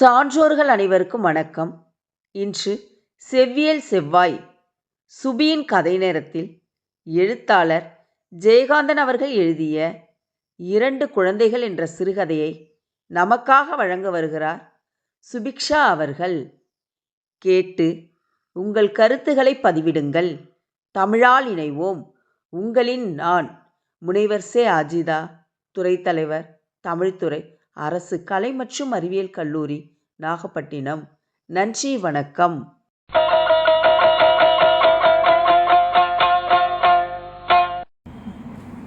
சான்றோர்கள் அனைவருக்கும் வணக்கம். இன்று செவ்வியல் செவ்வாய் சுபியின் கதை நேரத்தில் எழுத்தாளர் ஜெயகாந்தன் அவர்கள் எழுதிய இரண்டு குழந்தைகள் என்ற சிறுகதையை நமக்காக வழங்க வருகிறார் சுபிக்ஷா அவர்கள். கேட்டு உங்கள் கருத்துக்களை பதிவிடுங்கள். தமிழால் இணைவோம். உங்களின் நான் முனைவர் சே. அஜிதா துறைத்தலைவர் தமிழ்துறை அரசு கலை மற்றும் அறிவியல் கல்லூரி நாகப்பட்டினம். நன்றி வணக்கம்.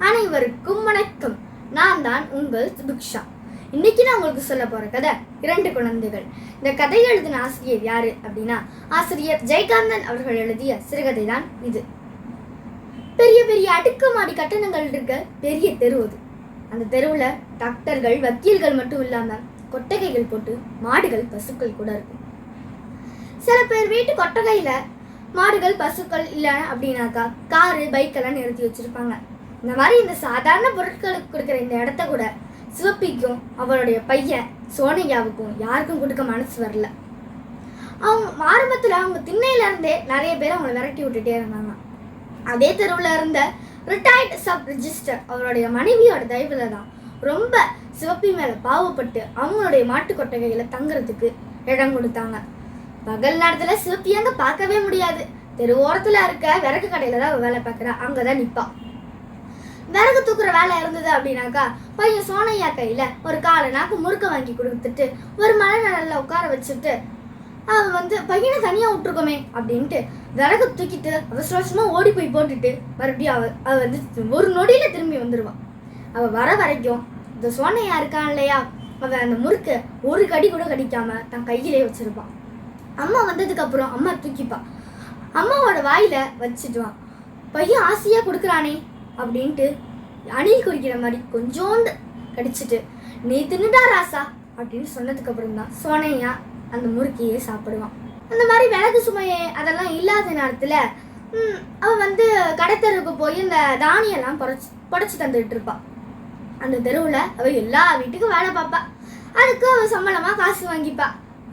அனைவருக்கும் வணக்கம். நான் தான் உங்கள் சுபிக்ஷா. இன்னைக்கு நான் உங்களுக்கு சொல்ல போற கதை இரண்டு குழந்தைகள். இந்த கதை எழுதின ஆசிரியர் யாரு அப்படின்னா ஆசிரியர் ஜெயகாந்தன் அவர்கள் எழுதிய சிறுகதை தான் இது. பெரிய பெரிய அடுக்குமாடி கட்டணங்கள் இருக்க பெரிய தெரு அது. அந்த தெருவுல டாக்டர்கள் வக்கீல்கள் மட்டும் இல்லாமல் கொட்டகைகள் போட்டு மாடுகள் பசுக்கள் கூட இருக்கும். சில பேர் வீட்டு கொட்டகையில மாடுகள் பசுக்கள் இல்லை அப்படின்னாக்கா காரு பைக் எல்லாம் நிறுத்தி வச்சிருப்பாங்க. இந்த மாதிரி இந்த சாதாரண பொருட்களுக்கு கொடுக்குற இந்த இடத்த கூட சிவப்பிக்கும் அவருடைய பையன் சோனையாவுக்கும் யாருக்கும் கொடுக்க மனசு வரல. அவங்க ஆரம்பத்தில் அவங்க திண்ணையில இருந்தே நிறைய பேர் அவங்கள விரட்டி விட்டுட்டே இருந்தாங்க. அதே தெருவில் இருந்த ரிட்டையர்ட் சப் ரிஜிஸ்டர் அவருடைய மனைவியோட தயவில் தான் ரொம்ப சிவப்பி மேல பாவப்பட்டு அவங்களுடைய மாட்டு கொட்டகையில தங்குறதுக்கு இடம் கொடுத்தாங்க. பகல் நேரத்துல சிவப்பி அங்க பார்க்கவே முடியாது. தெரு ஓரத்துல இருக்க விறகு கடையில தான் அவ வேலை பார்க்கறா. அங்கதான் நிப்பா. விறகு தூக்குற வேலை இருந்தது அப்படின்னாக்கா பையன் சோனையா கையில ஒரு காலை நாக்கு முறுக்க வாங்கி கொடுத்துட்டு ஒரு மழை நிழல்ல உட்கார வச்சுட்டு அவ வந்து பையனை தனியா விட்டுருக்கோமே அப்படின்ட்டு விறகு தூக்கிட்டு அவசர அவசரமா ஓடி போய் போட்டுட்டு மறுபடியும் அவ அவ வந்து ஒரு நொடியில திரும்பி வந்துடுவான் அவ வர வரைக்கும் இந்த சோனையா இருக்கான் இல்லையா? அவன் அந்த முறுக்கு ஒரு கடி கூட கடிக்காம தன் கையிலே வச்சிருப்பான் அம்மா வந்ததுக்கு அப்புறம் அம்மா தூக்கிப்பா. அம்மாவோட வாயில வச்சுட்டுவான் பையன் ஆசையா கொடுக்குறானே அப்படின்ட்டு அணில் குறிக்கிற மாதிரி கொஞ்சோண்டு கடிச்சிட்டு நீ தின்னுடா ராசா அப்படின்னு சொன்னதுக்கு அப்புறம் தான் சோனையா அந்த முறுக்கியே சாப்பிடுவான் அந்த மாதிரி விலகு சுமையே அதெல்லாம் இல்லாத நேரத்துல அவன் வந்து கடைத்தருக்கு போய் இந்த தானியெல்லாம் புடைச்சு புடச்சி தந்துட்டு இருப்பான் அந்த தெருவில் அவள் எல்லா வீட்டுக்கும் வேலை பார்ப்பா. அதுக்கு அவள் சம்பளமாக காசு வாங்கிப்பா.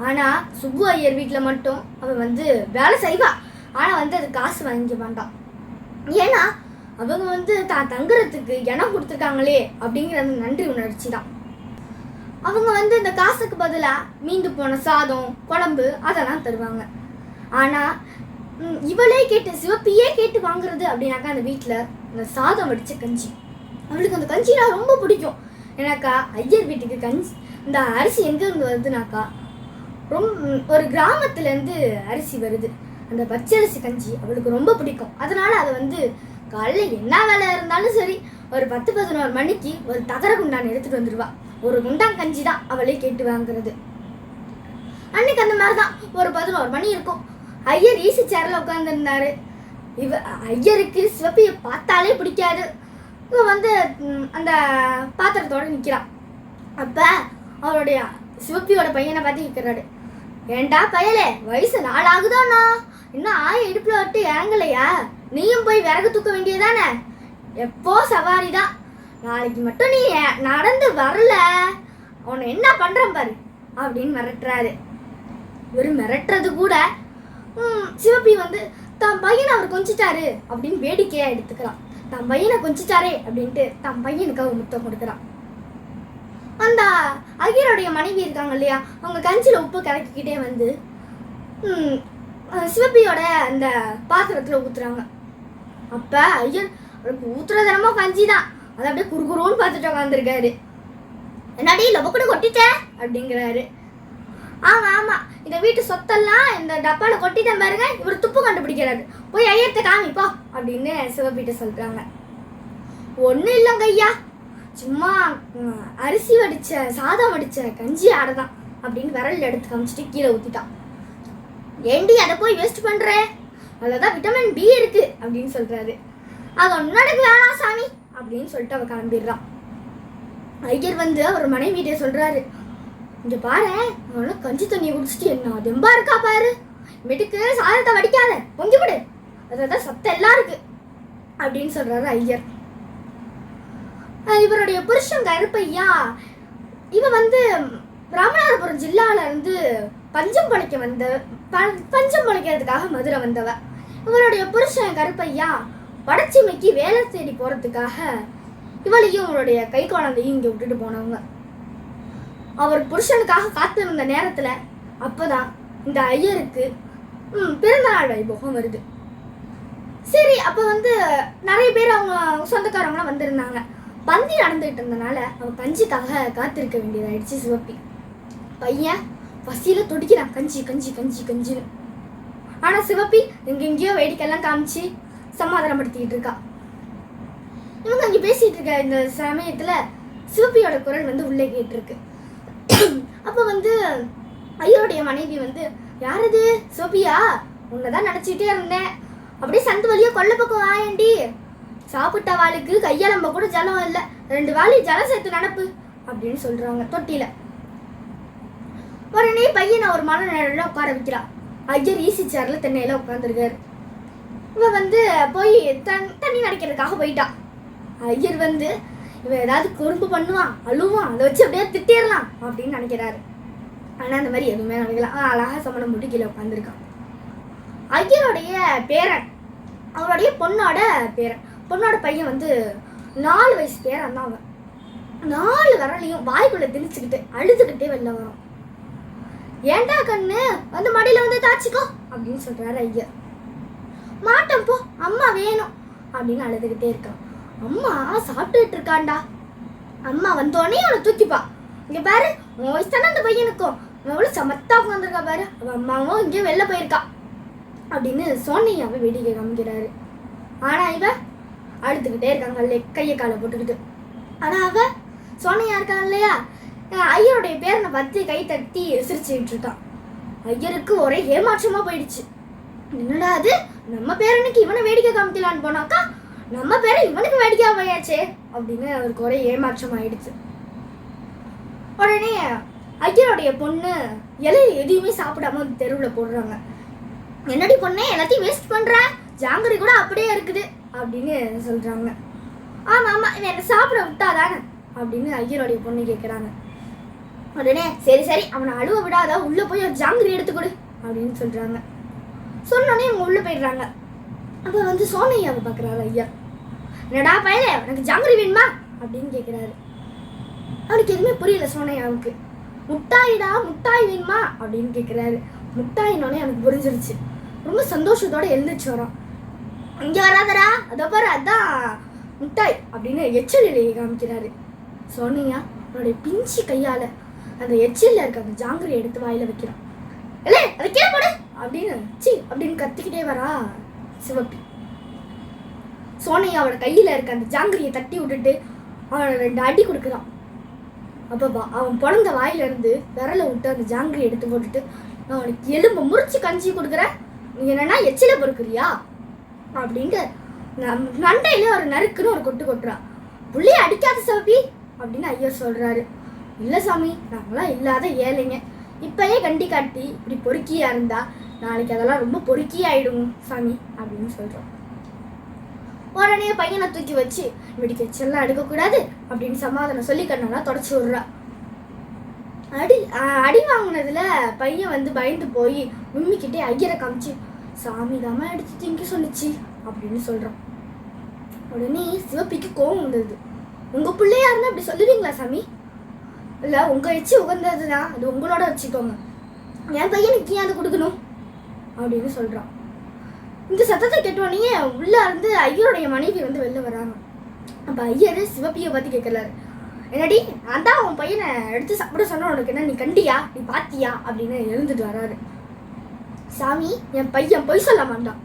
ஆனால் சுப்பு ஐயர் வீட்டில் மட்டும் அவள் வந்து வேலை செய்வா. ஆனால் வந்து அது காசு வாங்கிக்க மாட்டான் ஏன்னா அவங்க வந்து தான் தங்குறதுக்கு இடம் கொடுத்துருக்காங்களே அப்படிங்கிற அந்த நன்றி உணர்ச்சி தான். அவங்க வந்து இந்த காசுக்கு பதிலாக மீந்து போன சாதம் குழம்பு அதெல்லாம் தருவாங்க. ஆனால் இவளே கேட்டு சிவப்பியே கேட்டு வாங்குறது அப்படின்னாக்கா அந்த வீட்டில் இந்த சாதம் வடிச்ச கஞ்சி. அவளுக்கு அந்த கஞ்சினா ரொம்ப பிடிக்கும். ஏன்னாக்கா ஐயர் வீட்டுக்கு கஞ்சி இந்த அரிசி எங்கேருந்து வருதுனாக்கா ரொம்ப ஒரு கிராமத்துலேருந்து அரிசி வருது. அந்த பச்சரிசி கஞ்சி அவளுக்கு ரொம்ப பிடிக்கும். அதனால அதை வந்து காலைல என்ன வேலை இருந்தாலும் சரி ஒரு பத்து பதினோரு மணிக்கு ஒரு தகர குண்டான் எடுத்துட்டு வந்துடுவா ஒரு குண்டான் கஞ்சி தான் அவளே கேட்டு வாங்குறது. அன்னைக்கு அந்த மாதிரி தான் ஒரு பதினோரு மணி இருக்கும். ஐயர் ஈசி சேரில் உட்காந்துருந்தாரு இவ ஐயருக்கு சிவப்பியை பார்த்தாலே பிடிக்காது. இவ வந்து அந்த பாத்திரத்தோட நிற்கிறான் அப்போ அவருடைய சிவப்பியோட பையனை பார்த்து நிற்கிறாரு ஏண்டா பயலே வயசு நாளாகுதாண்ணா. இன்னும் ஆய இடுப்பில் விட்டு இறங்கலையா? நீயும் போய் விறகு தூக்க வேண்டியதானே எப்போ சவாரி தான். நாளைக்கு மட்டும் நீ ஏ- நடந்து வரல. உன்னை என்ன பண்றேன் பாரு அப்படின்னு மிரட்டுறாரு. இவர் மிரட்டுறது கூட சிவப்பி வந்து தன் பையனை அவர் கொஞ்சிட்டாரு அப்படின்னு வேடிக்கையாக எடுத்துக்கிறான். தன் பையனை கொஞ்சிட்டாரே அப்படின்ட்டு தன் பையனுக்கு அவர் முத்தம் கொடுக்குறான். அந்த ஐயருடைய மனைவி இருக்காங்க இல்லையா அவங்க கஞ்சியில் உப்பு கலக்கிக்கிட்டே வந்து சிவப்பியோட அந்த பாத்திரத்தில் ஊத்துறாங்க. அப்போ ஐயர் அவருக்கு ஊத்துற தினமோ கஞ்சி தான் அதை அப்படியே குறுகுறுன்னு பார்த்துட்டு உட்காந்துருக்காரு என்னடி லொபக்குடு கொட்டிட்ட? அப்படிங்கிறாரு. ஆமா ஆமா. இந்த வீட்டு சொத்தெல்லாம் இந்த டப்பால கொட்டிட்டேன் பாருங்க. இவர் துப்பு கண்டுபிடிக்கிறாரு. போய் ஐயத்தை காமிப்போ அப்படின்னு சிவப்பிட்ட சொல்றாங்க. ஒன்றும் இல்லைங்க ஐயா. சும்மா அரிசி வடிச்ச சாதம் வடிச்ச கஞ்சி ஆடதான் அப்படின்னு விரல் எடுத்து காமிச்சிட்டு கீழே ஊத்திட்டான். ஏண்டி அதை போய் வேஸ்ட் பண்ற? அதுலதான் விட்டமின் பி இருக்கு அப்படின்னு சொல்றாரு. அது ஒன்றும் எனக்கு வேணாம் சாமி அப்படின்னு சொல்லிட்டு அவ கிளம்பிடுறான். ஐயர் வந்து அவர் மனைவிட்டே சொல்றாரு. இங்க பாரு அவனும் கஞ்சி தண்ணியை குடிச்சிட்டு என்ன தெம்பா இருக்கா பாரு? மெட்டுக்கு சாதத்தை வடிக்காத பொங்கி விடு. அதான் சத்தம் எல்லாம் இருக்கு அப்படின்னு சொல்றாரு ஐயர். இவருடைய புருஷன் கருப்பையா இவ வந்து ராமநாதபுரம் ஜில்லால இருந்து பஞ்சம் பழைக்க வந்த பஞ்சம் பழைக்கிறதுக்காக மதுரை வந்தவ. இவருடைய புருஷன் கருப்பையா வடச்சிமைக்கு வேலை தேடி போறதுக்காக இவளையும் இவருடைய கை குழந்தையும் இங்க விட்டுட்டு போனவங்க. அவர் புருஷனுக்காக காத்திருந்த நேரத்துல அப்பதான் இந்த ஐயருக்கு பிறந்த பிறந்தநாள் வைபோகம் வருது. சரி அப்ப வந்து நிறைய பேர் அவங்க சொந்தக்காரங்களாம் வந்திருந்தாங்க. பந்தி நடந்துகிட்டு இருந்தனால அவன் கஞ்சிக்காக காத்திருக்க வேண்டியதாயிடுச்சு சிவப்பி. பையன் பசியில துடிக்கிறான் கஞ்சி கஞ்சி கஞ்சி கஞ்சின்னு. ஆனா சிவப்பி எங்கெங்கேயோ வேடிக்கையெல்லாம் காமிச்சு சமாதானப்படுத்திக்கிட்டு இருக்கா. இவங்க அங்கே பேசிட்டு இருக்க இந்த சமயத்துல சிவப்பியோட குரல் வந்து உள்ளே கேட்டிருக்கு. அப்ப வந்து ஐயருடைய மனைவி வந்து யாரது? உன்னை தான் நினைச்சிட்டே இருந்தேன் அப்படியே சந்து வழியா கொல்ல பக்கம் வாயண்டி சாப்பிட்ட வாளுக்கு கையலம்ப கூட ஜலம் இல்ல. ரெண்டு வாளி ஜலம் சேர்த்து நடப்பு அப்படின்னு சொல்றாங்க தொட்டில உடனே பையனை ஒரு மன நிழல்ல உட்கார வைக்கிறான் ஐயர் ஈசி சேர்ல தென்னையில உட்காந்துருக்காரு இவன் வந்து போய் தன் தண்ணி நடைக்கிறதுக்காக போயிட்டான் ஐயர் வந்து இவன் ஏதாவது குறும்பு பண்ணுவான் அழுவான் அதை வச்சு அப்படியே திட்டிடலாம் அப்படின்னு நினைக்கிறாரு. ஆனால் அந்த மாதிரி எதுவுமே நினைக்கல அழகாக அழகா சமணம் போட்டு கீழே உட்காந்துருக்கான் ஐயருடைய பேரன் அவருடைய பொண்ணோட பேரன். பொண்ணோட பையன் வந்து நாலு வயசு பேரன் தான் அவன். நாலு வரலையும் வாய்க்குள்ளே திணிச்சுக்கிட்டு அழுதுகிட்டே வெளில வரும் ஏன்டா கண்ணு வந்து மடியில் வந்து தாச்சிக்கோ அப்படின்னு சொல்கிறாரு ஐயர். மாட்டம் போ அம்மா வேணும் அப்படின்னு அழுதுகிட்டே இருக்கான். அம்மா சாப்பிட்டுட்டு இருக்காண்டா. அம்மா வந்தோடனே அவனை தூக்கிப்பா. இங்க பாரு உன் வயசு தானே அந்த பையனுக்கும் அவன் சமத்தா உட்காந்துருக்கா பாரு. அவன் அம்மாவும் இங்கேயும் வெளில போயிருக்கா. அப்படின்னு சோனியாவை வேடிக்கை காமிக்கிறாரு. ஆனா இவ அழுதுகிட்டே இருக்காங்க கையை காலை போட்டுக்கிட்டு. ஆனா அவ சோனியா இருக்கா இல்லையா? ஐயருடைய பேரனை பத்தி கை தட்டி சிரிச்சுட்டு இருக்கான். ஐயருக்கு ஒரே ஏமாற்றமா போயிடுச்சு. என்னடா அது? நம்ம பேரனுக்கு இவனை வேடிக்கை காமிக்கலான்னு போனாக்கா நம்ம பேரை இவனுக்கு வேடிக்கை போயாச்சே அப்படின்னு அவருக்கு ஒரே ஏமாற்றம் ஆயிடுச்சு. உடனே ஐயருடைய பொண்ணு இலையை எதையுமே சாப்பிடாம தெருவில் போடுறாங்க. என்னடி பொண்ணே எல்லாத்தையும் வேஸ்ட் பண்ற? ஜாங்கிரி கூட அப்படியே இருக்குது அப்படின்னு சொல்கிறாங்க ஆமாம் ஆமாம் இவன் என்னை சாப்பிட விட்டாதானே அப்படின்னு ஐயருடைய பொண்ணு கேட்குறாங்க உடனே சரி சரி அவனை அழுவ விடாத உள்ளே போய் ஒரு ஜாங்கிரி எடுத்துக்கொடு அப்படின்னு சொல்கிறாங்க சொன்னோடனே இவங்க உள்ளே போயிடுறாங்க. அப்போ வந்து சோனையாவை பார்க்குறாரு ஐயா. என்னடா பயலே எனக்கு ஜாங்கிரி வேணுமா? அப்படின்னு கேட்குறாரு அவனுக்கு எதுவுமே புரியல சோனையாவுக்கு முட்டாயிடா முட்டாய் வேணுமா? அப்படின்னு கேட்குறாரு முட்டாயினோடனே எனக்கு புரிஞ்சிருச்சு. ரொம்ப சந்தோஷத்தோட எழுந்துச்சு வரோம் இங்க வராதரா அதை பாரு அதான் முட்டாய் அப்படின்னு எச்சல் இலையை காமிக்கிறாரு. சோனியா அவனுடைய பிஞ்சு கையால் அந்த எச்சில்ல இருக்க அந்த ஜாங்கிரி எடுத்து வாயில் வைக்கிறான். இல்லை அதை கீழே போடு அப்படின்னு சி அப்படின்னு கத்திக்கிட்டே வரா. சிவப்பி. சோனையா அவனோட கையில இருக்க அந்த ஜாங்கிரியை தட்டி விட்டுட்டு அவனை ரெண்டு அடி கொடுக்குறான். அப்பப்பா பா- அவன் பிறந்த வாயில இருந்து விரலை விட்டு அந்த ஜாங்கிரி எடுத்து போட்டுட்டு நான் அவனுக்கு எலும்பு முறிச்சு கஞ்சி கொடுக்குறேன் நீ என்னன்னா எச்சில பொறுக்குறியா? அப்படின்ட்டு நம் நண்டையில ஒரு நறுக்குன்னு ஒரு கொட்டு கொட்டுறா. புள்ளைய அடிக்காத சிவப்பி அப்படின்னு ஐயர் சொல்றாரு. இல்லை சாமி நாங்களாம் இல்லாத ஏழைங்க. இப்பயே கண்டி காட்டி இப்படி பொறுக்கியா இருந்தா நாளைக்கு அதெல்லாம் ரொம்ப பொறுக்கியாயிடும் சாமி அப்படின்னு சொல்றோம். உடனே பையனை தூக்கி வச்சு இப்படி கெச்செல்லாம் எடுக்கக்கூடாது அப்படின்னு சமாதானம் சொல்லி கண்ணெல்லாம் தொடச்சி விடுறா. அடி அடி வாங்கினதுல பையன் வந்து பயந்து போய் உண்மைக்கிட்டே ஐயரை காமிச்சு சாமி தாம அடிச்சு திங்க சொல்லுச்சு அப்படின்னு சொல்றான். உடனே சிவப்பிக்கு கோவம் வந்தது. உங்க பிள்ளையா இருந்தா அப்படி சொல்லுவீங்களா சாமி? இல்லை உங்கள் எச்சு உகந்ததுதான். அது உங்களோட வச்சுக்கோங்க. என் பையனுக்கு ஏன் அதை கொடுக்கணும் அப்படின்னு சொல்கிறான் இந்த சத்தத்தை கேட்டோடனே உள்ளே இருந்து ஐயருடைய மனைவி வந்து வெளில வராங்க. அப்போ ஐயர் சிவப்பியை பத்தி கேட்கலாரு என்னடி நான் தான் உன் பையனை எடுத்து சாப்பிட சொன்ன உனக்கு என்ன நீ கண்டியா? நீ பாத்தியா? அப்படின்னு எழுந்துட்டு வராரு. சாமி என் பையன் பொய் சொல்ல மாட்டான்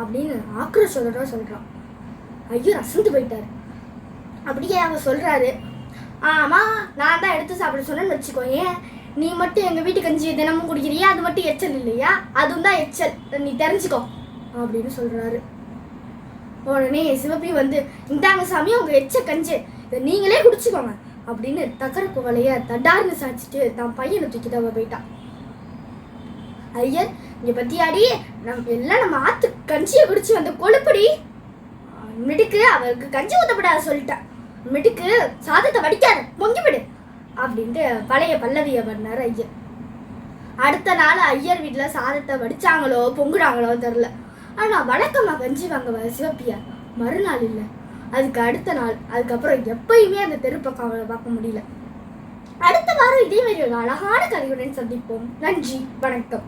அப்படின்னு ஆக்ரோஷத்தோட சொல்கிறான் ஐயர் அசந்து போயிட்டாரு. அப்படியே அவர் சொல்கிறாரு ஆமா நான் தான் எடுத்து சாப்பிட சொன்னேன்னு வச்சுக்கோ ஏன் நீ மட்டும் எங்க வீட்டு கஞ்சி தினமும் குடிக்கிறியா? அது மட்டும் எச்சல் இல்லையா? அதுவும் தான் எச்சல். நீ தெரிஞ்சுக்கோ அப்படின்னு சொல்றாரு. உடனே சிவப்பி வந்து இந்தாங்க சாமி உங்க எச்ச கஞ்சி. இதை நீங்களே குடிச்சுக்கோங்க அப்படின்னு தக்கர குவலைய தடார்னு சாச்சிட்டு தான் பையனை தூக்கிட்டு அவ போயிட்டான் ஐயர் இங்க பத்தியாடி நம் எல்லாம் நம்ம ஆத்து கஞ்சியை குடிச்சு வந்த கொழுப்படி. மிடுக்கு அவருக்கு கஞ்சி ஊத்தப்படாத சொல்லிட்டேன் மிடுக்கு சாதத்தை வடிக்காத பொங்கி விடு அப்படின்ட்டு பழைய பல்லவியை பண்ணார் ஐயர். அடுத்த நாள் ஐயர் வீட்டில் சாதத்தை வடிச்சாங்களோ பொங்குறாங்களோ தெரில ஆனால் வழக்கமாக கஞ்சி வாங்க சிவப்பியார். மறுநாள் இல்லை. அதுக்கு அடுத்த நாள் அதுக்கப்புறம் எப்பயுமே அந்த தெருப்பக்கம் அவளை பார்க்க முடியல. அடுத்த வாரம் இதே மாதிரி ஒரு அழகான கதையுடன் சந்திப்போம். நன்றி வணக்கம்.